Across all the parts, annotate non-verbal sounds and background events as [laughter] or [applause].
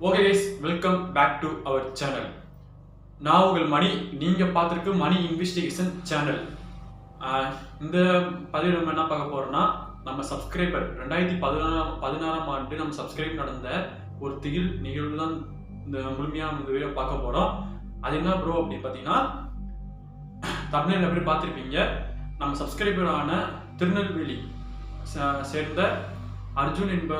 Okay guys welcome back to our channel நான் உங்கள் மணி நீங்கள் பார்த்துருக்கு மணி இன்வெஸ்டிகேஷன் சேனல் இந்த பதிவு நம்ம என்ன பார்க்க போகிறோம்னா நம்ம சப்ஸ்கிரைபர் ரெண்டாயிரத்தி பதினாறாம் பதினாறாம் ஆண்டு நம்ம சப்ஸ்கிரைப் நடந்த ஒரு திகில் நிகழ்வு தான் இந்த முழுமையாக இந்த வீடியோ பார்க்க போகிறோம் அது என்ன ப்ரோ அப்படின்னு பார்த்தீங்கன்னா தமிழில் எப்படி பார்த்துருப்பீங்க? நம்ம சப்ஸ்கிரைபர் ஆன திருநெல்வேலி ச- சேர்ந்த அர்ஜுன் என்ப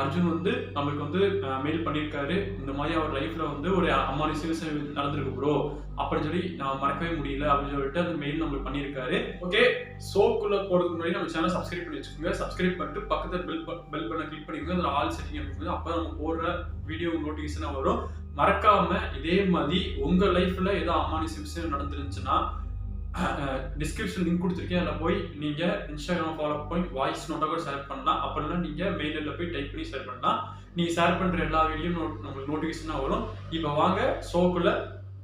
அர்ஜுன் வந்து நம்மளுக்கு வந்து மெயில் பண்ணியிருக்காரு. இந்த மாதிரி அவர் லைஃப்ல வந்து ஒரு அம்மாரி சீரியஸ் நடந்திருக்கு ப்ரோ அப்படின்னு சொல்லி நான் மறக்கவே முடியல அப்படின்னு சொல்லிட்டு அந்த மெயில் நம்மளுக்கு பண்ணியிருக்காரு. ஓகே ஷோக்குள்ள போறதுக்கு முன்னாடி நம்ம சேனல் சப்ஸ்கிரைப் பண்ணி வச்சுக்கோங்க. சப்ஸ்கிரைப் பண்ணிட்டு பக்கத்தில் பெல் பெல் பண்ண கிளிக் பண்ணிக்கோங்க. அதில் ஆல் செட்டிங் இருக்குது அப்போ நம்ம போடுற வீடியோ நோட்டிஃபிகேஷனாக வரும். மறக்காம இதே மாதிரி உங்க லைஃப்ல ஏதோ அம்மானி விஷயம் நடந்துருந்துச்சுன்னா டிஸ்கிரிப்ஷன் லிங்க் கொடுத்துருக்கேன். அதில் போய் நீங்கள் இன்ஸ்டாகிராம் ஃபாலோ பண்ணி வாய்ஸ் நோட்டாக கூட ஷேர் பண்ணலாம். அப்படின்னா நீங்கள் மெயிலில் போய் டைப் பண்ணி ஷேர் பண்ணலாம். நீங்கள் ஷேர் பண்ணுற எல்லா வீடியோ நோட் நம்மளுக்கு நோட்டிஃபிகேஷனாக வரும். இப்போ வாங்க ஷோக்குள்ளே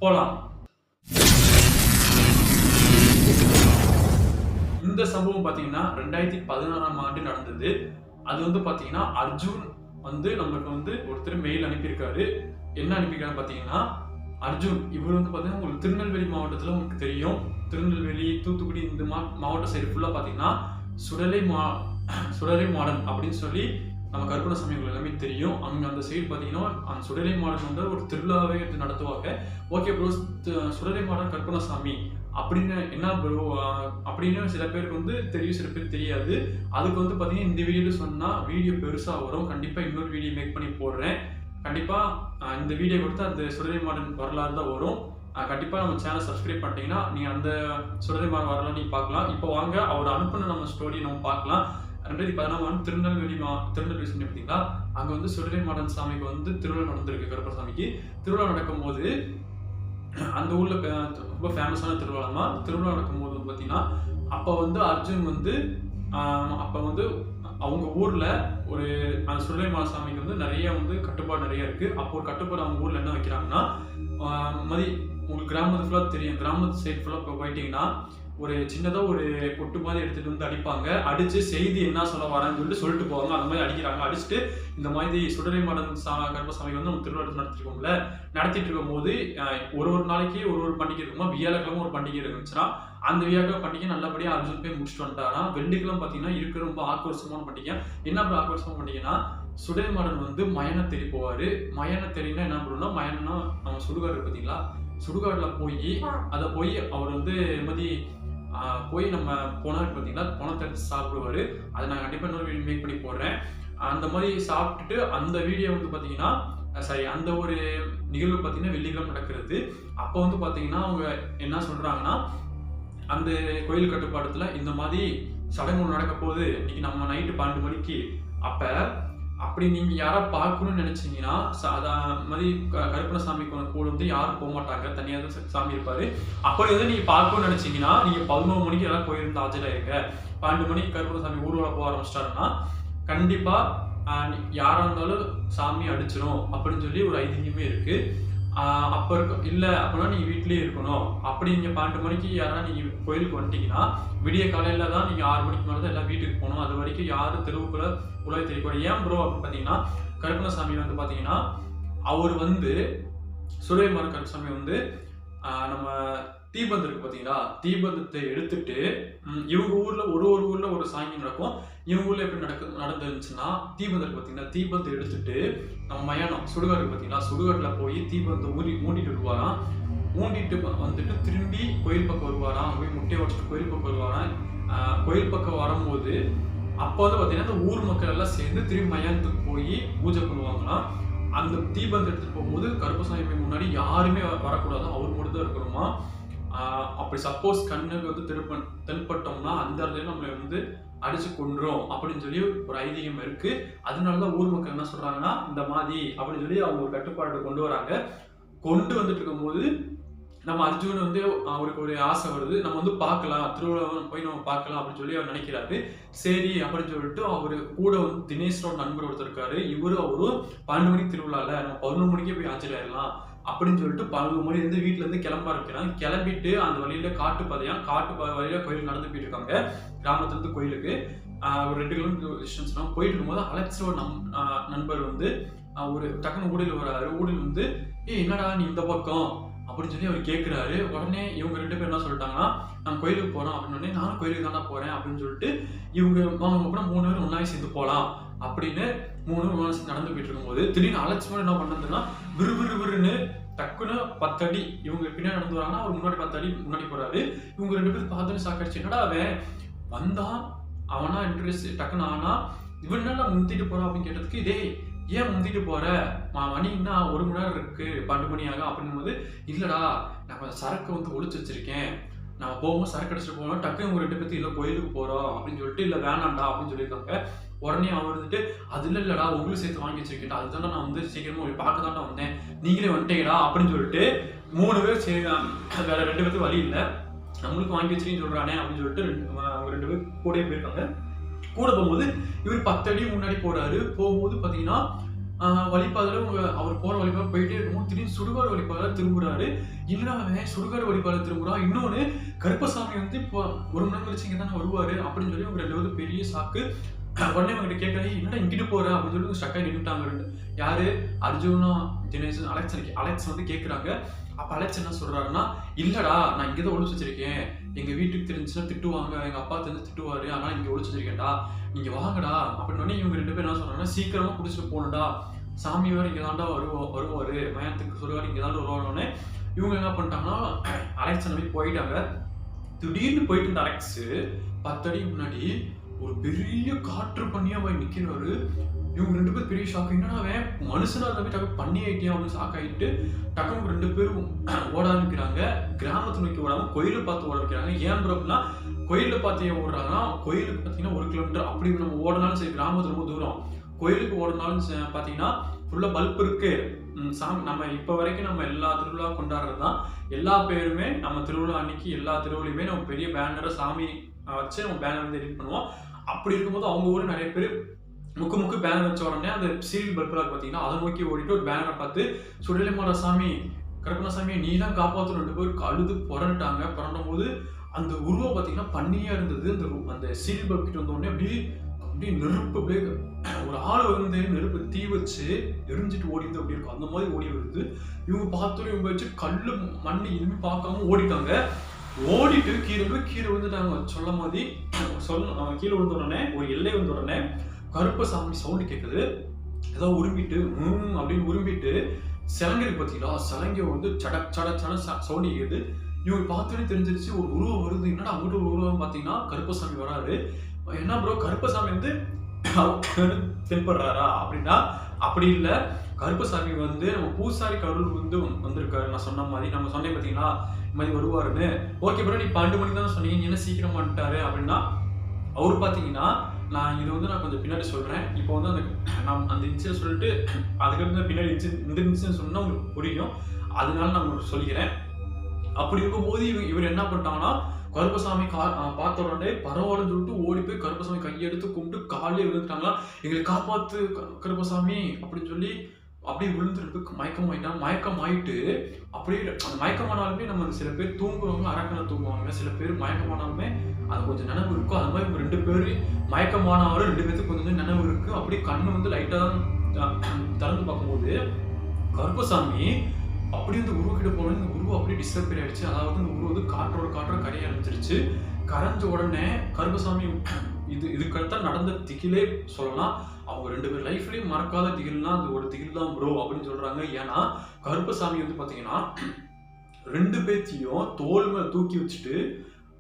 போகலாம் இந்த சம்பவம் பார்த்தீங்கன்னா ரெண்டாயிரத்தி பதினாறாம் ஆண்டு நடந்தது. அது வந்து பார்த்தீங்கன்னா அர்ஜுன் வந்து நம்மளுக்கு வந்து ஒருத்தர் மெயில் அனுப்பியிருக்காரு. என்ன அனுப்பியிருக்காரு பார்த்தீங்கன்னா அர்ஜுன். இவர் வந்து பார்த்தீங்கன்னா உங்களுக்கு திருநெல்வேலி மாவட்டத்தில் உங்களுக்கு தெரியும். திருநெல்வேலி தூத்துக்குடி இந்த மா மாவட்ட சைடு ஃபுல்லாக பார்த்தீங்கன்னா சுடலை மா [clears throat] சுடலை மாடன் அப்படின்னு சொல்லி நம்ம கற்பனை உங்களுக்கு எல்லாமே தெரியும். அங்கே அந்த சைடு பார்த்தீங்கன்னா அந்த சுடலை மாடன் வந்து ஒரு திருவிழாவே எடுத்து நடத்துவாங்க. ஓகே ப்ரோ சுடலை மாடன் கருப்பணசாமி அப்படின்னு என்ன ப்ரோ அப்படின்னு சில பேருக்கு வந்து தெரியும் சில பேருக்கு தெரியாது. அதுக்கு வந்து பார்த்தீங்கன்னா இந்த வீடியோவில் சொன்னால் வீடியோ பெருசாக வரும். கண்டிப்பாக இன்னொரு வீடியோ மேக் பண்ணி போடுறேன். கண்டிப்பாக இந்த வீடியோ கொடுத்து அந்த சுடலை மாடன் வரலாறு தான் வரும். கண்டிப்பாக நம்ம சேனல் சப்ஸ்கிரைப் பண்ணிட்டீங்கன்னா நீங்கள் அந்த சுடலை மாடன் வரலாறு நீங்கள் பார்க்கலாம். இப்போ வாங்க அவர் அனுப்பின நம்ம ஸ்டோரி நம்ம பார்க்கலாம். ரெண்டாயிரத்தி பதினாம் ஆண்டு திருநெல்வேலி மா திருநெல்வேலி சொன்னி பார்த்தீங்களா? அங்கே வந்து சுடலை மாடன் சாமிக்கு வந்து திருவிழா நடந்திருக்கு கருப்பசாமிக்கு திருவிழா நடக்கும்போது அந்த ஊரில் ரொம்ப ஃபேமஸான திருவிழாமா தான். திருவிழா நடக்கும்போது பார்த்தீங்கன்னா அப்போ வந்து அர்ஜுன் வந்து அப்போ வந்து அவங்க ஊரில் ஒரு அந்த சுடலைமால சாமிக்கு வந்து நிறைய வந்து கட்டுப்பாடு நிறைய இருக்குது அப்போ ஒரு கட்டுப்பாடு அவங்க ஊரில் என்ன வைக்கிறாங்கன்னா மதி உங்களுக்கு கிராமத்து ஃபுல்லாக தெரியும். கிராமத்து சைடு ஃபுல்லாக இப்போ போயிட்டீங்கன்னா ஒரு சின்னதாக ஒரு கொட்டு மாதிரி எடுத்துகிட்டு வந்து அடிப்பாங்க. அடித்து செய்தி என்ன சொல்ல வரான்னு சொல்லிட்டு சொல்லிட்டு போவாங்க. அந்த மாதிரி அடிக்கிறாங்க. அடிச்சுட்டு இந்த மாதிரி சுடலை மாடன் சா கர்ப்பசாமி வந்து நம்ம திருவிழா நடத்திருக்கோம்ல நடத்திட்டு இருக்கும்போது போது ஒரு ஒரு நாளைக்கு ஒரு ஒரு பண்டிகை இருக்குமா? வியாழக்கிழமை ஒரு பண்டிகை இருந்துச்சுன்னா அந்த வியாழக்கிழமை பண்டிகை நல்லபடியாக அர்ஜுன் போய் முடிச்சுட்டு வந்துட்டாராம் வெள்ளிக்கிழமை பார்த்தீங்கன்னா இருக்கிற ரொம்ப ஆக்ரோஷமான பண்டிகை. என்ன அப்படி ஆக்ரோஷமான பண்டிகைன்னா சுடலை மாடன் வந்து மயனை தெரி போவார். மயனை தேடினா என்ன பண்ணுன்னா மயனா நம்ம சுடுகாடு பார்த்தீங்களா? சுடுகாட்டில் போய் அதை போய் அவர் வந்து மாதிரி போய் நம்ம போனார் பார்த்தீங்களா பணத்தை எடுத்து சாப்பிடுவாரு. அதை நான் கண்டிப்பாக இன்னொரு வீடியோ மேக் பண்ணி போடுறேன். அந்த மாதிரி சாப்பிட்டுட்டு அந்த வீடியோ வந்து பார்த்தீங்கன்னா சரி அந்த ஒரு நிகழ்வு பார்த்தீங்கன்னா வெள்ளிக்கிழமை நடக்கிறது. அப்போ வந்து பார்த்தீங்கன்னா அவங்க என்ன சொல்றாங்கன்னா அந்த கோயில் கட்டுப்பாடத்துல இந்த மாதிரி சடங்கு நடக்க போகுது. இன்னைக்கு நம்ம நைட்டு பன்னெண்டு மணிக்கு. அப்ப அப்படி நீங்க யாரா பார்க்கணும்னு நினைச்சீங்கன்னா ச- அதான் மாதிரி க- கருப்பணசாமி கோவில் கூட வந்து யாரும் போக மாட்டாங்க. தனியாக தான் சாமி இருப்பாரு. அப்படி வந்து நீங்க பார்க்கணும்னு நினைச்சீங்கன்னா நீங்க பதினோரு மணிக்கு எல்லாம் போயிருந்து ஆஜராயிருங்க பன்னெண்டு மணிக்கு கருப்பணசாமி ஊர்வலம் போக ஆரம்பிச்சிட்டாருன்னா கண்டிப்பா ஆஹ், யாரா இருந்தாலும் சாமி அடிச்சிடும் அப்படின்னு சொல்லி ஒரு ஐதீகமே இருக்கு. அப்போ இருக்க இல்லை அப்படின்னா நீங்கள் வீட்லேயே இருக்கணும். அப்படி நீங்கள் பன்னெண்டு மணிக்கு யாராவது நீங்கள் கோயிலுக்கு வந்துட்டீங்கன்னா விடிய காலையில் தான் நீங்கள் ஆறு மணிக்கு மேலே தான் எல்லாம் வீட்டுக்கு போகணும். அது வரைக்கும் யாரும் தெருவுக்குள்ள உலக தெரியக்கூடாது ஏன் ப்ரோ அப்படின்னு பார்த்தீங்கன்னா கருப்பணசாமி வந்து பார்த்தீங்கன்னா அவர் வந்து சுரேமர் கருப்பசாமி வந்து நம்ம தீபந்தம் இருக்கு பாத்தீங்களா? தீபந்தத்தை எடுத்துட்டு இவங்க ஊரில் ஒரு ஒரு ஊரில் ஒரு சாங்கி நடக்கும். இவங்க ஊர்ல எப்படி நடக்கு நடந்துருந்துச்சுன்னா தீபந்தம் பார்த்தீங்கன்னா தீபத்தை எடுத்துட்டு நம்ம மயானம் சுடுகாடு பார்த்தீங்கன்னா சுடுகாட்டில் போய் தீபத்தை ஊறி மூடிட்டு வருவாராம். மூடிட்டு வந்துட்டு திரும்பி கோயில் பக்கம் வருவாராம். போய் முட்டையை உடச்சிட்டு கோயில் பக்கம் வருவாராம். கோயில் பக்கம் வரும்போது அப்போ வந்து பார்த்தீங்கன்னா இந்த ஊர் மக்கள் எல்லாம் சேர்ந்து திரும்பி மயானத்துக்கு போய் பூஜை பண்ணுவாங்களாம். அந்த தீபத்தை எடுத்துட்டு போகும்போது கருப்பசாமி முன்னாடி யாருமே வரக்கூடாது. அவர் மட்டும் தான் இருக்கணுமா அப்படி சப்போஸ் கண்ணுக்கு வந்து திருப்ப தென்பட்டோம்னா அந்த இடத்துல நம்மளை வந்து அடிச்சு கொண்டுரும் அப்படின்னு சொல்லி ஒரு ஐதீகம் இருக்கு. அதனால தான் ஊர் மக்கள் என்ன சொல்றாங்கன்னா இந்த மாதிரி அப்படின்னு சொல்லி அவங்க ஒரு கட்டுப்பாட்டை கொண்டு வராங்க. கொண்டு வந்துட்டு இருக்கும்போது நம்ம அர்ஜுன் வந்து அவருக்கு ஒரு ஆசை வருது. நம்ம வந்து பார்க்கலாம் திருவிழாவை போய் நம்ம பார்க்கலாம் அப்படின்னு சொல்லி அவர் நினைக்கிறாரு. சரி அப்படின்னு சொல்லிட்டு அவரு கூட வந்து தினேஷ்ரோட நண்பர் ஒருத்தர் இருக்காரு. இவரு அவரும் பன்னெண்டு மணிக்கு திருவிழால நம்ம பதினொன்று மணிக்கே போய் ஆஜராயிடலாம் அப்படின்னு சொல்லிட்டு பன்னெண்டு மணி இருந்து வீட்டுல இருந்து கிளம்ப ஆரம்பிக்கிறாங்க. கிளம்பிட்டு அந்த வழியில காட்டு பாதையா காட்டு வழியில் வழியில கோயில் நடந்து போயிட்டு இருக்காங்க. கிராமத்துல இருந்து கோயிலுக்கு. ஒரு ரெண்டு கிலோமீட்டர் டிஸ்டன்ஸ் போயிட்டு இருக்கும்போது அலெக்ஸோட நம் நண்பர் வந்து ஒரு டக்குன்னு ஊடல் வராரு. ஊடல் வந்து ஏய் என்னடா நீ இந்த பக்கம்? அப்படின்னு சொல்லி அவர் கேட்குறாரு உடனே இவங்க ரெண்டு பேரும் என்ன சொல்லிட்டாங்கன்னா நான் கோயிலுக்கு போகிறோம் அப்படின்னு உடனே நானும் கோயிலுக்கு தானே போகிறேன் அப்படின்னு சொல்லிட்டு இவங்க அவங்க கூட மூணு பேரும் ஒன்றாவே சேர்ந்து போகலாம் அப்படின்னு மூணு பேரும் நடந்து போயிட்டு இருக்கும்போது திடீர்னு அலட்சியமாக என்ன பண்ணதுன்னா விறு விறு விறுன்னு டக்குன்னு பத்தடி இவங்க பின்னாடி நடந்து வராங்கன்னா அவர் முன்னாடி பத்தடி முன்னாடி போறாரு. இவங்க ரெண்டு பேரும் பார்த்துன்னு சாக்கடிச்சு என்னடா அவன்? வந்தான் அவனா இன்ட்ரெஸ்ட் டக்குன்னு ஆனா இவன் என்னடா முந்திட்டு போறான் அப்படின்னு கேட்டதுக்கு டேய் ஏன் முந்திட்டு போற? மா- மணி என்ன ஒரு மணி நேரம் இருக்கு பன்னெண்டு மணி ஆகும். அப்படின்னும் போது இல்லடா நான் கொஞ்சம் சரக்கு வந்து ஒழிச்சு வச்சிருக்கேன். நம்ம போகும்போது சரக்கு அடிச்சுட்டு போனோம் டக்கு இவங்க ரெண்டு பேர்த்து இல்லை கோயிலுக்கு போறோம் அப்படின்னு சொல்லிட்டு இல்லை வேணாம்டா அப்படின்னு சொல்லியிருக்காங்க. உடனே அவர் வந்துட்டு அது இல்லை இல்லடா உங்களுக்கு சேர்த்து வாங்கி வச்சிருக்கேன் அதுதான் நான் வந்து சீக்கிரமா போய் பார்க்க தான் வந்தேன். நீங்களே வந்துட்டீங்களா அப்படின்னு சொல்லிட்டு மூணு பேர் சரி வேற ரெண்டு பேருக்கு வழி இல்லை. நம்மளுக்கு வாங்கி வச்சிருக்கீங்கன்னு சொல்றானே அப்படின்னு சொல்லிட்டு ரெண்டு அவங்க ரெண்டு பேர் கூடயே போயிருக்காங்க. கூட போகும்போது இவர் பத்து அடி முன்னாடி போறாரு. போகும்போது பாத்தீங்கன்னா ஆஹ், வழிபாதையில உங்க அவர் போற வழிபாதை போயிட்டே இருக்கும். திடீர்னு சுடுகாடு வழிபாதை திரும்புறாரு. இல்லைன்னா அவன் சுடுகாடு வழிபாதை திரும்புறான். இன்னொன்னு கருப்பசாமி வந்து இப்போ ஒரு மணி நேரம் கழிச்சு இங்கே தானே வருவாரு அப்படின்னு சொல்லி அவங்க ரெண்டு பேரும் பெரிய சாக்கு உடனே அவங்ககிட்ட கேட்கறாரு என்னடா இங்கிட்டு போற? அப்படின்னு சொல்லி ஸ்டக்காக நின்றுட்டாங்க யாரு? அர்ஜுனா தினேஷ் அலெக்ஸ் அலெக்ஸ் வந்து கேட்குறாங்க அப்ப அலெக்ஸ் என்ன சொல்றாருன்னா இல்லடா நான் இங்கே தான் ஒழிச்சு வச்சிருக்கேன். எங்க வீட்டுக்கு தெரிஞ்சுன்னா திட்டுவாங்க. எங்க அப்பா தெரிஞ்சு திட்டுவாரு. ஆனா இங்க ஒழிச்சு வச்சிருக்கேன்டா. நீங்க வாங்கடா. அப்படின்னு இவங்க ரெண்டு பேரும் என்ன சொல்றாங்கன்னா சீக்கிரமா குடிச்சிட்டு போகணும்டா. சாமி வேறு இங்கே தாண்டா வருவா வருவார். மயானத்துக்கு சொல்லுவார் இங்கே தாண்டா வருவானோடனே இவங்க என்ன பண்ணிட்டாங்கன்னா அலெக்ஸ் நம்பி போயிட்டாங்க. திடீர்னு போயிட்டு இருந்த அலெக்ஸ் பத்தடி முன்னாடி ஒரு பெரிய காற்று பண்ணியா போய் நிக்கிறாரு. இவங்க ரெண்டு பேரும் பெரிய ஷாக் என்னன்னா அவன் மனுஷனா இருந்தாவே டக்கு பண்ணி ஆயிட்டியா அப்படின்னு ஷாக் ஆயிட்டு டக்குனு ரெண்டு பேரும் ஓட ஆரம்பிக்கிறாங்க. கிராமத்தை நோக்கி ஓடாம கோயிலை பார்த்து ஓட வைக்கிறாங்க ஏன் bro அப்படின்னா கோயிலை பார்த்து ஏன் ஓடுறாங்கன்னா கோயிலுக்கு பார்த்தீங்கன்னா ஒரு கிலோமீட்டர் அப்படி நம்ம ஓடினாலும் சரி கிராமத்து ரொம்ப தூரம். கோயிலுக்கு ஓடினாலும் பார்த்தீங்கன்னா ஃபுல்லாக பல்ப் இருக்கு. சாமி நம்ம இப்போ வரைக்கும் நம்ம எல்லா திருவிழா கொண்டாடுறது தான் எல்லா பேருமே நம்ம திருவிழா அன்னைக்கு எல்லா திருவிழையுமே நம்ம பெரிய பேனரை சாமி வச்சு நம்ம பேனர் வந்து எடிட் பண்ணுவோம். அப்படி இருக்கும்போது அவங்க ஊர் நிறைய பேர் முக்கு முக்கு பேனர் வச்ச உடனே அந்த சீரியல் பல்பலாக பார்த்தீங்கன்னா அதை நோக்கி ஓடிட்டு ஒரு பேனரை பார்த்து சுடலைமாட சாமி கருப்பணசாமி நீ தான் காப்பாற்றணும் ரெண்டு பேர் அழுது புரண்டுட்டாங்க. புரண்டும் போது அந்த உருவம் பார்த்தீங்கன்னா பன்னியாக இருந்தது. அந்த அந்த சீரியல் பல்ப் கிட்ட வந்த உடனே அப்படியே அப்படியே நெருப்பு அப்படியே ஒரு ஆள் வந்து நெருப்பு தீ வச்சு எரிஞ்சிட்டு ஓடிந்து அப்படி இருக்கும் அந்த மாதிரி ஓடி வருது. இவங்க பார்த்தோம் இவங்க வச்சு கல் மண் எதுவுமே பார்க்காம ஓடிட்டாங்க. ஓடிட்டு கீழே போய் கீழே விழுந்துட்டாங்க. சொல்ல மாதிரி சொல்ல அவன் கீழே விழுந்த உடனே ஒரு எல்லை வந்த உடனே கருப்பசாமி சவுண்டு கேட்குது ஏதோ உரும்பிட்டு ம் அப்படின்னு உரும்பிட்டு சிலங்கை பார்த்தீங்களா? சிலங்கை வந்து சட சட சட சவுண்டு கேட்குது இவங்க பார்த்தோன்னே தெரிஞ்சிருச்சு ஒரு உருவம் வருது. என்னடா அங்கிட்ட ஒரு உருவம் பார்த்தீங்கன்னா கருப்பசாமி வராரு. என்ன ப்ரோ கருப்பசாமி வந்து தென்படுறாரா அப்படின்னா அப்படி இல்லை. கருப்பசாமி வந்து நம்ம பூசாரி கருள் வந்து வந்திருக்காரு. நான் சொன்ன மாதிரி நம்ம சொன்னேன் பார்த்தீங்கன்னா இந்த மாதிரி வருவாருன்னு. ஓகே ப்ரோ நீ பன்னெண்டு மணிக்கு தான் சொன்னீங்க நீ என்ன சீக்கிரம் வந்துட்டாரு அப்படின்னா அவர் பார்த்தீங்கன்னா நான் இது வந்து நான் கொஞ்சம் பின்னாடி சொல்கிறேன் இப்போ வந்து அந்த [clears throat] நான் அந்த இன்சிடென்ட் சொல்லிட்டு [clears throat] அதுக்கப்புறம் பின்னாடி incident- இந்த இன்சிடென்ட் சொன்னால் உங்களுக்கு புரியும். அதனால நான் உங்களுக்கு சொல்லிக்கிறேன். அப்படி இருக்கும்போது இவர் இவர் என்ன பண்ணிட்டாங்கன்னா கருப்பசாமி கா பார்த்த உடனே பரவாயில்லன்னு சொல்லிட்டு ஓடி போய் கருப்பசாமி கையெடுத்து கும்பிட்டு காலையே விழுந்துட்டாங்களா? எங்களை காப்பாற்று கருப்பசாமி அப்படின்னு சொல்லி அப்படியே விழுந்துட்டு மயக்கம் ஆயிட்டா மயக்கம் ஆயிட்டு அப்படியே அந்த மயக்கமானாலுமே நம்ம சில பேர் தூங்குவாங்க அரக்கனை தூங்குவாங்க. சில பேர் மயக்கமானாலுமே அது கொஞ்சம் நினைவு இருக்கும். அது மாதிரி ரெண்டு பேர் மயக்கமானாலும் ரெண்டு பேருக்கு கொஞ்சம் நினைவு இருக்கு. அப்படியே கண்ணு வந்து லைட்டாக தான் திறந்து பார்க்கும்போது கருப்பசாமி அப்படியே வந்து உருவக்கிட்ட கிட்ட போனோம் இந்த உருவம் அப்படியே டிஸ்டர்பர் ஆயிடுச்சு. அதாவது இந்த உருவம் வந்து காற்றோட காற்றோட கரைய ஆரம்பிச்சிருச்சு. கரைஞ்ச உடனே கருப்பசாமி இது இதுக்கடுத்த நடந்த திகிலே சொல்லலாம். அவங்க ரெண்டு பேர் லைஃப்லயும் மறக்காத திகில்னா அது ஒரு திகில் தான் ப்ரோ அப்படின்னு சொல்றாங்க. ஏன்னா கருப்பசாமி வந்து பாத்தீங்கன்னா ரெண்டு பேத்தையும் தோல் மேல தூக்கி வச்சுட்டு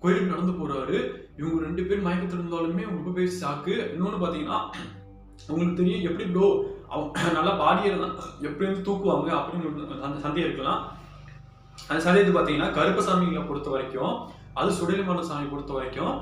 கோயிலுக்கு நடந்து போறாரு. இவங்க ரெண்டு பேர் மயக்கத்தில் இருந்தாலுமே ரொம்ப பேர் சாக்கு. இன்னொன்னு பாத்தீங்கன்னா உங்களுக்கு தெரியும் எப்படி ப்ரோ அவங்க நல்லா பாடியே தான் எப்படி வந்து தூக்குவாங்க அப்படின்னு அந்த சந்தேகம் இருக்கலாம். அந்த சந்தேகத்தை பார்த்தீங்கன்னா கருப்பசாமிகளை பொறுத்த வரைக்கும் அது சுடலிமான சாமி பொறுத்த வரைக்கும்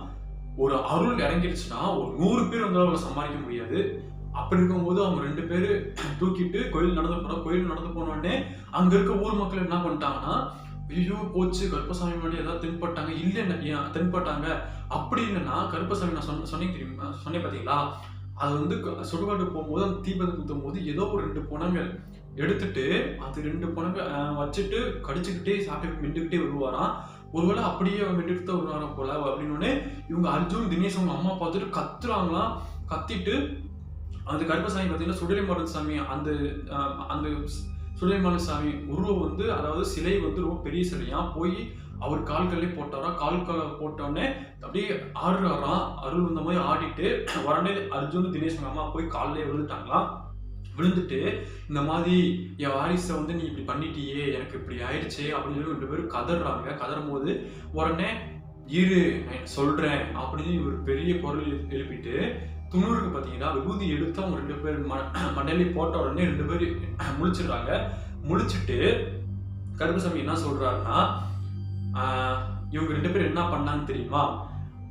ஒரு அருள் இறங்கிடுச்சுன்னா ஒரு நூறு பேர் வந்து அவங்களை சமாளிக்க முடியாது. அப்படி இருக்கும்போது அவங்க ரெண்டு பேர் தூக்கிட்டு கோயில் நடந்து போறோம் கோயில் நடந்து போனோடனே அங்க இருக்க ஊர் மக்கள் என்ன பண்ணிட்டாங்கன்னா ஐயோ போச்சு கருப்பசாமி முன்னாடி ஏதாவது தென்பட்டாங்க. இல்லைன்னா ஏன் தென்பட்டாங்க? அப்படி இல்லைன்னா கருப்பசாமி நான் சொன்ன சொன்னேன் தெரியுமா? சொன்னேன் பார்த்தீங்களா அது வந்து க- போகும்போது அந்த தீபத்தை குத்தும் போது ஏதோ ஒரு ரெண்டு புணங்கள் எடுத்துட்டு அது ரெண்டு புணங்க வச்சுட்டு கடிச்சுக்கிட்டே சாப்பிட்டு மிண்டுக்கிட்டே வருவாராம். ஒருவேளை அப்படியே அவன் மிண்டுக்கிட்டு தான் போல அப்படின்னு இவங்க அர்ஜுன் தினேஷ் அவங்க அம்மா பார்த்துட்டு கத்துறாங்களாம். கத்திட்டு அந்த கருப்பசாமி பார்த்தீங்கன்னா சுடலைமாறன் சாமி அந்த அந்த சுடலைமாறன் சாமி உருவம் வந்து அதாவது சிலை வந்து ரொம்ப பெரிய சிலையாக போய் அவர் கால்களே போட்டாராம் கால்களை போட்டோடனே அப்படியே ஆடுறாராம் அருள் வந்த மாதிரி ஆடிட்டு உடனே அர்ஜுன் தினேஷ் அம்மா போய் காலிலே விழுந்துட்டாங்களாம். விழுந்துட்டு இந்த மாதிரி என் வாரிசை வந்து நீ இப்படி பண்ணிட்டியே எனக்கு இப்படி ஆயிடுச்சே அப்படின்னு சொல்லி ரெண்டு பேரும் கதறாங்க. கதறும் போது உடனே இரு நான் சொல்றேன் அப்படின்னு ஒரு பெரிய குரல் எழுப்பிட்டு துணூருக்கு பார்த்தீங்கன்னா விபூதி எடுத்து அவங்க ரெண்டு பேர் ம- மண்டையில போட்ட உடனே ரெண்டு பேர் முழிச்சிடுறாங்க. முழிச்சிட்டு கருப்புசாமி என்ன சொல்றாருன்னா இவங்க ரெண்டு பேரும் என்ன பண்ணான்னு தெரியுமா?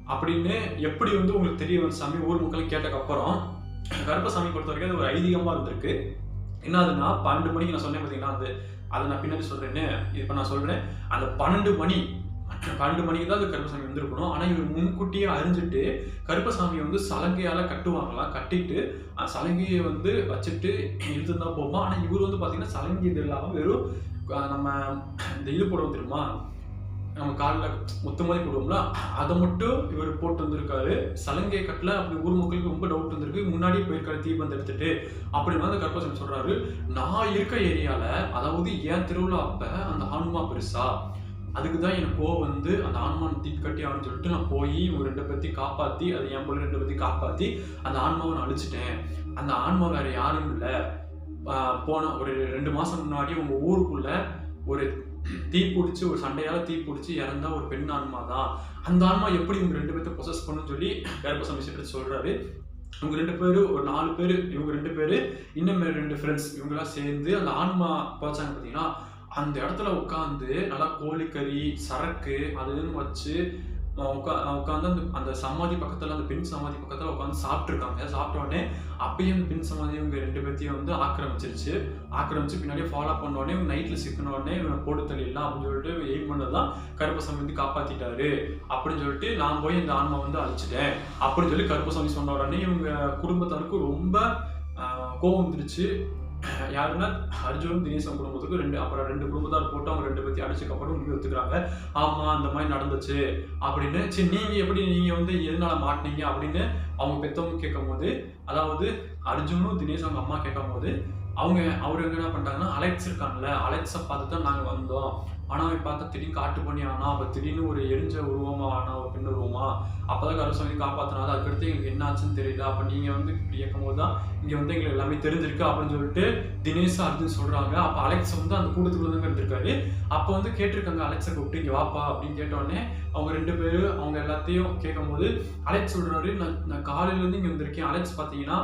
அப்படின்னு எப்படி வந்து உங்களுக்கு தெரிய வந்து சாமி ஊர் மக்களும் கேட்டக்கப்புறம் கருப்பசாமி பொறுத்த வரைக்கும் அது ஒரு ஐதீகமாக இருந்திருக்கு. என்னதுன்னா பன்னெண்டு மணிக்கு நான் சொன்னேன் பார்த்தீங்கன்னா அது அதை நான் பின்னாடி சொல்கிறேன்னு இப்போ நான் சொல்கிறேன் அந்த பன்னெண்டு மணி பன்னெண்டு மணிக்கு தான் அந்த கருப்பசாமி வந்திருக்கணும். ஆனால் இவர் முன்கூட்டியே அறிஞ்சிட்டு கருப்பசாமியை வந்து சலங்கையால் கட்டுவாங்களாம் கட்டிட்டு அந்த சலங்கையை வந்து வச்சுட்டு இழுத்து தான் போவோம் ஆனால் இவர் வந்து பார்த்தீங்கன்னா சலங்கை இது இல்லாமல் வெறும் நம்ம இந்த இது போடுவோம் தெரியுமா? நம்ம காலில் மொத்த மாதிரி போடுவோம்ல அதை மட்டும் இவர் போட்டு வந்திருக்காரு. சலங்கை கட்டில் அப்படி ஊர் மக்களுக்கு ரொம்ப டவுட் வந்திருக்கு. முன்னாடியே போயிருக்காரு தீபந்தம் எடுத்துட்டு அப்படி வந்து கற்பசன் சொல்கிறாரு நான் இருக்க ஏரியாவில் அதாவது என் திருவிழா அப்போ அந்த ஆன்மா பெருசா அதுக்கு தான் எனக்கு போ வந்து அந்த ஆன்மாவை தீ கட்டி ஆகணும்னு சொல்லிட்டு நான் போய் இவங்க ரெண்டை பற்றி காப்பாற்றி அது என் பிள்ளை ரெண்டை பற்றி காப்பாற்றி அந்த ஆன்மாவை நான் அழிச்சிட்டேன். அந்த ஆன்மா வேறு யாரும் இல்லை. போன ஒரு ரெண்டு மாதம் முன்னாடி உங்கள் ஊருக்குள்ளே ஒரு தீ பிடிச்சி ஒரு சண்டையால தீ பிடிச்சி இறந்தா ஒரு பெண் ஆன்மா தான் அந்த ஆன்மா எப்படி இவங்க ரெண்டு பேர்த்த ப்ரொசஸ் பண்ணுன்னு சொல்லி கர்ப்ப சிட்டு சொல்றாரு. இவங்க ரெண்டு பேரும் ஒரு நாலு பேர் இவங்க ரெண்டு பேரு இன்னும் ரெண்டு ஃப்ரெண்ட்ஸ் இவங்கெல்லாம் சேர்ந்து அந்த ஆன்மா போச்சாங்க பார்த்தீங்கன்னா அந்த இடத்துல உட்காந்து நல்லா கோழிக்கறி சரக்கு அது இதுன்னு வச்சு உட்கா உட்காந்து அந்த அந்த சமாதி பக்கத்தில் அந்த பெண் சமாதி பக்கத்தில் உட்காந்து சாப்பிட்ருக்காங்க சாப்பிட்ட உடனே அப்பயும் அந்த பெண் சமாதி இவங்க ரெண்டு பேர்த்தையும் வந்து ஆக்கிரமிச்சிருச்சு. ஆக்கிரமிச்சு பின்னாடியே ஃபாலோ பண்ண உடனே இவங்க நைட்டில் சிக்கன உடனே இவனை போட்டு தள்ளிடலாம் அப்படின்னு சொல்லிட்டு எய்ம் பண்ணதான் கருப்பசாமி வந்து காப்பாற்றிட்டாரு அப்படின்னு சொல்லிட்டு நான் போய் இந்த ஆன்மா வந்து அழிச்சிட்டேன் அப்படின்னு சொல்லி கருப்பசாமி சொன்ன உடனே இவங்க குடும்பத்தாருக்கு ரொம்ப கோபம் கோவம் வந்துருச்சு. யாருன்னா அர்ஜுனும் தினேசன் குடும்பத்துக்கு ரெண்டு அப்புறம் ரெண்டு குடும்பத்தார் போட்டு அவங்க ரெண்டு பேர்த்தையும் அடிச்சதுக்கு அப்புறம் உண்மை ஒத்துக்கிறாங்க ஆமா அந்த மாதிரி நடந்துச்சு அப்படின்னு. சரி நீங்க எப்படி நீங்க வந்து எதனால மாட்டினீங்க அப்படின்னு அவங்க பெத்தவங்க கேட்கும் போது அதாவது அர்ஜுனும் தினேஷ் அவங்க அம்மா கேட்கும் போது அவங்க அவர் என்ன பண்ணிட்டாங்கன்னா அலெக்ஸ் இருக்காங்கல்ல அலெக்ஸை பார்த்து தான் நாங்கள் வந்தோம். ஆனால் அவன் பார்த்தா திடீர்னு காட்டு பண்ணி ஆனா அப்போ திடீர்னு ஒரு எரிஞ்ச உருவமா ஆனா ஒரு பெண் உருவமா அப்பதான் கருசாமி காப்பாத்தினால அதுக்கடுத்து எங்களுக்கு என்ன ஆச்சுன்னு தெரியல. அப்போ நீங்க வந்து இப்படி இயக்கும் போது தான் இங்க வந்து எங்களுக்கு எல்லாமே தெரிஞ்சிருக்கு அப்படின்னு சொல்லிட்டு தினேஷ் அர்ஜுன் சொல்றாங்க. அப்ப அலெக்ஸ் வந்து அந்த கூட்டத்துக்குள்ள தான் இருந்திருக்காரு. அப்ப வந்து கேட்டிருக்காங்க அலெக்ஸை கூப்பிட்டு இங்க வாப்பா அப்படின்னு கேட்டோடனே அவங்க ரெண்டு பேரும் அவங்க எல்லாத்தையும் கேட்கும்போது அலெக்ஸ் சொல்றாரு நான் நான் காலையில இருந்து இங்க வந்திருக்கேன். அலெக்ஸ் பாத்தீங்கன்னா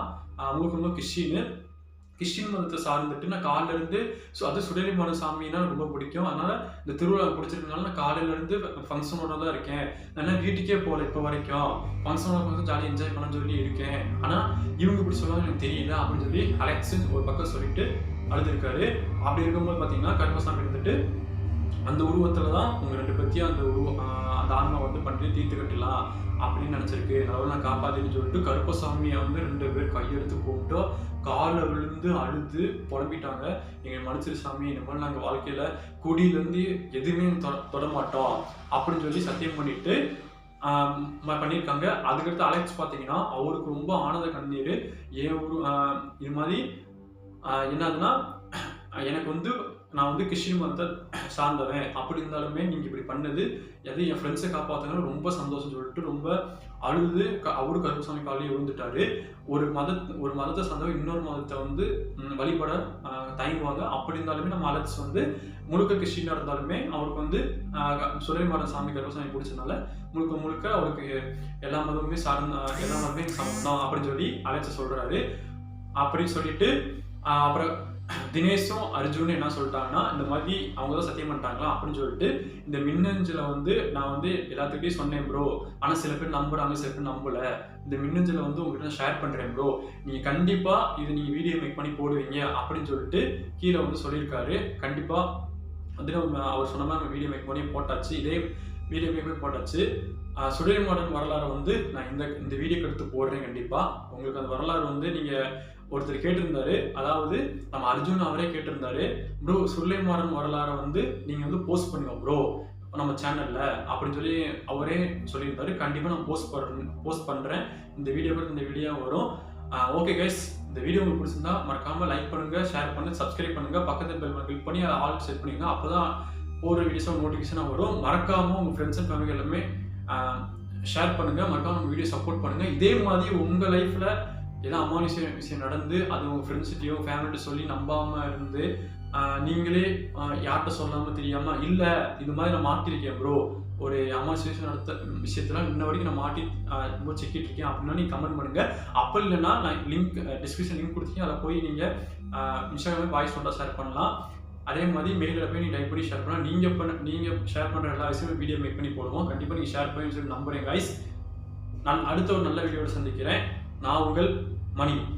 அவங்களுக்கு ரொம்ப கிறிஸ்டின்னு கிறிஸ்டின் மதத்தை சார்ந்துட்டு நான் காலையில இருந்து ஸோ அது சுடலிமான சாமின்னா ரொம்ப பிடிக்கும். அதனால இந்த திருவிழா பிடிச்சிருக்கனால நான் காலையில இருந்து ஃபங்க்ஷனோட தான் இருக்கேன். நான் வீட்டுக்கே போகல இப்போ வரைக்கும். ஃபங்க்ஷனோட ஃபங்க்ஷன் ஜாலியாக என்ஜாய் பண்ண சொல்லி இருக்கேன். ஆனால் இவங்க இப்படி சொல்லுவாங்க எனக்கு தெரியல அப்படின்னு சொல்லி அலெக்ஸ் ஒரு பக்கம் சொல்லிட்டு அழுதுருக்காரு. அப்படி இருக்கும்போது பார்த்தீங்கன்னா கருப்பசாமி இருந்துட்டு அந்த உருவத்தில் தான் உங்கள் ரெண்டு பற்றியும் அந்த உருவம் அந்த ஆன்மா வந்து பண்ணி தீர்த்து கட்டலாம். அப்படின்னு நினச்சிருக்கு. என்னால் நான் காப்பாற்றின்னு சொல்லிட்டு கருப்பசாமியை வந்து ரெண்டு பேர் கையெடுத்து கூப்பிட்டு காலில் விழுந்து அழுது புலம்பிட்டாங்க. எங்கள் மனுஷர் சாமி இந்த மாதிரி நாங்கள் வாழ்க்கையில் குடியிலேருந்து எதுவுமே தொட தொட மாட்டோம். அப்படின்னு சொல்லி சத்தியம் பண்ணிட்டு பண்ணியிருக்காங்க. அதுக்கடுத்து அலெக்ஸ் பார்த்தீங்கன்னா அவருக்கு ரொம்ப ஆனந்த கண்ணீர். ஏ ஊர் இது மாதிரி என்னதுன்னா எனக்கு வந்து நான் வந்து கிறிஸ்டின் மதத்தை சார்ந்தவன். அப்படி இருந்தாலுமே நீங்கள் இப்படி பண்ணது எது என் ஃப்ரெண்ட்ஸை காப்பாற்றுங்க ரொம்ப சந்தோஷம் சொல்லிட்டு ரொம்ப அழுது க- அவரு கருப்பசாமி காலையில் விழுந்துட்டாரு. ஒரு மத ஒரு மதத்தை சார்ந்தவங்க இன்னொரு மதத்தை வந்து வழிபட தயங்குவாங்க. அப்படி இருந்தாலுமே நம்ம அலட்ஸ் வந்து முழுக்க கிறிஸ்டினாக இருந்தாலுமே அவருக்கு வந்து சுரேமாரன் சாமி கருப்பசாமி பிடிச்சதுனால முழுக்க முழுக்க அவருக்கு எல்லா மதமுமே சார்ந்த எல்லா மதமே சமம் தான் அப்படின்னு சொல்லி அழைச்ச சொல்கிறாரு அப்படின்னு சொல்லிட்டு அப்புறம் தினேஷும் அர்ஜுனும் என்ன சொல்லிட்டாங்கன்னா இந்த மாதிரி அவங்க தான் சத்தியம் பண்ணிட்டாங்களா அப்படின்னு சொல்லிட்டு இந்த மின்னஞ்சலை வந்து நான் வந்து எல்லாத்துக்கிட்டையும் சொன்னேன் ப்ரோ ஆனால் சில பேர் நம்புறாங்க சில பேர் நம்பல. இந்த மின்னஞ்சலை வந்து உங்ககிட்ட ஷேர் பண்ணுறேன் ப்ரோ நீங்கள் கண்டிப்பாக இது நீங்கள் வீடியோ மேக் பண்ணி போடுவீங்க அப்படின்னு சொல்லிட்டு கீழே வந்து சொல்லியிருக்காரு. கண்டிப்பாக வந்து அவர் சொன்ன மாதிரி வீடியோ மேக் பண்ணி போட்டாச்சு. இதே வீடியோ மேக் பண்ணி போட்டாச்சு. ஆஹ் சுடேல் மாடன் வரலாறு வந்து நான் இந்த இந்த வீடியோக்கு எடுத்து போடுறேன் கண்டிப்பாக உங்களுக்கு அந்த வரலாறு வந்து நீங்கள் ஒருத்தர் கேட்டிருந்தாரு. அதாவது நம்ம அர்ஜுன் அவரே கேட்டிருந்தாரு ப்ரோ சுல்லைமாறன் வரலாறை வந்து நீங்க வந்து போஸ்ட் பண்ணுங்க ப்ரோ நம்ம சேனல்ல அப்படின்னு சொல்லி அவரே சொல்லியிருந்தாரு. கண்டிப்பா நான் போஸ்ட் பண்ண போஸ்ட் பண்றேன். இந்த வீடியோ இந்த வீடியோ வரும். ஓகே கைஸ் இந்த வீடியோ உங்களுக்கு பிடிச்சிருந்தா மறக்காம லைக் பண்ணுங்க ஷேர் பண்ணு சப்ஸ்கிரைப் பண்ணுங்க. பக்கத்தில் பெல் கிளிக் பண்ணி அதை ஆல் செட் பண்ணிங்க அப்பதான் போகிற வீடியோஸும் நோட்டிஃபிகேஷனாக வரும். மறக்காம உங்க ஃப்ரெண்ட்ஸ் அண்ட் ஃபேமிலி எல்லாமே ஷேர் பண்ணுங்க. மறக்காம நம்ம வீடியோ சப்போர்ட் பண்ணுங்க. இதே மாதிரி உங்க லைஃப்ல ஏதாவது அமானுஷ விஷயம் நடந்து அது உங்க ஃப்ரெண்ட்ஸ்கிட்டயோ ஃபேமிலிட்ட சொல்லி நம்பாம இருந்து நீங்களே யார்கிட்ட சொல்லாம தெரியாம இல்ல இது மாதிரி நான் மாட்டிருக்கேன் ப்ரோ ஒரு அமானுஷ நடத்த விஷயத்துல இன்ன வரைக்கும் நான் மாட்டி ரொம்ப செக்கிட்டு இருக்கேன். அப்படின்னா நீங்கள் கமெண்ட் பண்ணுங்கள் அப்போ இல்லைன்னா நான் லிங்க் டிஸ்கிரிப்ஷன் லிங்க் கொடுத்தீங்க அதில் போய் நீங்கள் இன்ஸ்டாகிராமே வாய்ஸ் நோட்டாக ஷேர் பண்ணலாம். அதே மாதிரி மெயிலில் போய் நீங்கள் டைப் பண்ணி ஷேர் பண்ணலாம். நீங்கள் பண்ண நீங்கள் ஷேர் பண்ணுற எல்லா விஷயமும் வீடியோ மேக் பண்ணி போடுவோம். கண்டிப்பாக நீங்கள் ஷேர் பண்ணி சொல்லி நம்புறேன் கைஸ் நான் அடுத்த ஒரு நல்ல வீடியோவில் சந்திக்கிறேன். நான் உங்கள் மணி.